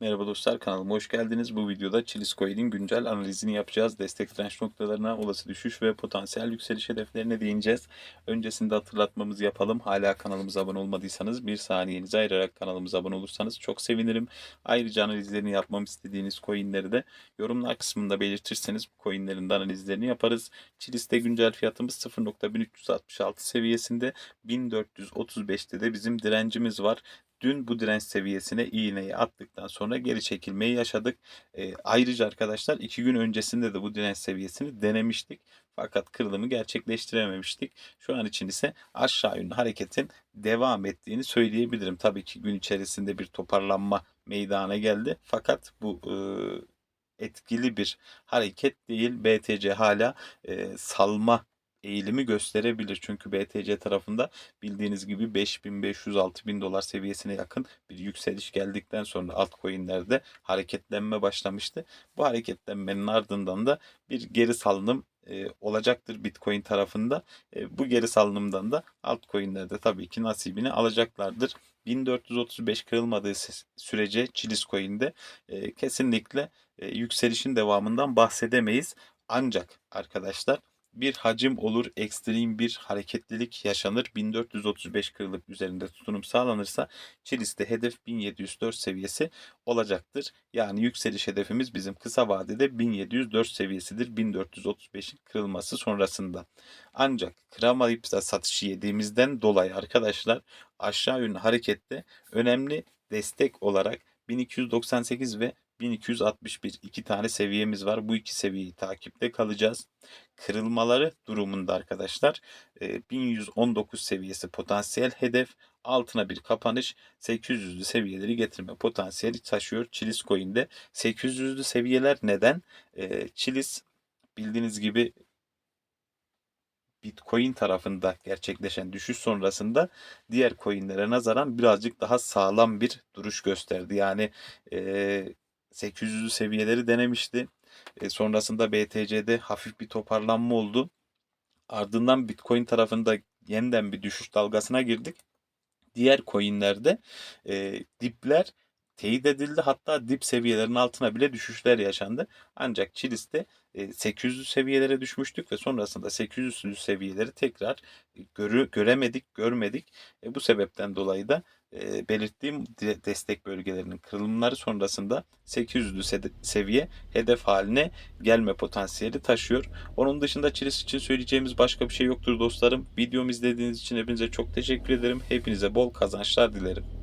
Merhaba dostlar kanalıma hoş geldiniz. Bu videoda Chilis Coin'in güncel analizini yapacağız. Destek direnç noktalarına, olası düşüş ve potansiyel yükseliş hedeflerine değineceğiz. Öncesinde hatırlatmamızı yapalım. Hala kanalımıza abone olmadıysanız bir saniyenizi ayırarak kanalımıza abone olursanız çok sevinirim. Ayrıca analizlerini yapmam istediğiniz coinleri de yorumlar kısmında belirtirseniz bu coinlerin de analizlerini yaparız. Chilis'te güncel fiyatımız 0.1366 seviyesinde 1435'te de bizim direncimiz var. Dün bu direnç seviyesine iğneyi attıktan sonra geri çekilmeyi yaşadık. E, ayrıca arkadaşlar iki gün öncesinde de bu direnç seviyesini denemiştik. Fakat kırılımı gerçekleştirememiştik. Şu an için ise aşağı yönlü hareketin devam ettiğini söyleyebilirim. Tabii ki gün içerisinde bir toparlanma meydana geldi. Fakat bu e, etkili bir hareket değil. BTC hala e, salma eğilimi gösterebilir. Çünkü BTC tarafında bildiğiniz gibi 5500-6000 dolar seviyesine yakın bir yükseliş geldikten sonra altcoin'lerde hareketlenme başlamıştı. Bu hareketlenmenin ardından da bir geri salınım e, olacaktır Bitcoin tarafında. E, bu geri salınımdan da altcoin'lerde tabii ki nasibini alacaklardır. 1435 kırılmadığı sürece Chilis Coin'de e, kesinlikle e, yükselişin devamından bahsedemeyiz. Ancak arkadaşlar bir hacim olur, ekstrem bir hareketlilik yaşanır. 1435 kırılıp üzerinde tutunum sağlanırsa Chilis'te hedef 1704 seviyesi olacaktır. Yani yükseliş hedefimiz bizim kısa vadede 1704 seviyesidir. 1435'in kırılması sonrasında. Ancak kıramayıp satışı yediğimizden dolayı arkadaşlar aşağı yönlü harekette önemli destek olarak 1298 ve 1261 iki tane seviyemiz var. Bu iki seviyeyi takipte kalacağız. Kırılmaları durumunda arkadaşlar 1119 seviyesi potansiyel hedef altına bir kapanış 800'lü seviyeleri getirme potansiyeli taşıyor Chilis Coin'de. 800'lü seviyeler neden? Chilis bildiğiniz gibi Bitcoin tarafında gerçekleşen düşüş sonrasında diğer coinlere nazaran birazcık daha sağlam bir duruş gösterdi. Yani e, 800'lü seviyeleri denemişti. E, sonrasında BTC'de hafif bir toparlanma oldu. Ardından Bitcoin tarafında yeniden bir düşüş dalgasına girdik. Diğer coinlerde e, dipler teyit edildi. Hatta dip seviyelerin altına bile düşüşler yaşandı. Ancak Chilis'te 800'lü seviyelere düşmüştük ve sonrasında 800'lü seviyeleri tekrar görü, göremedik, görmedik. E, bu sebepten dolayı da e, belirttiğim destek bölgelerinin kırılımları sonrasında 800'lü seviye hedef haline gelme potansiyeli taşıyor. Onun dışında Chilis için söyleyeceğimiz başka bir şey yoktur dostlarım. Videomu izlediğiniz için hepinize çok teşekkür ederim. Hepinize bol kazançlar dilerim.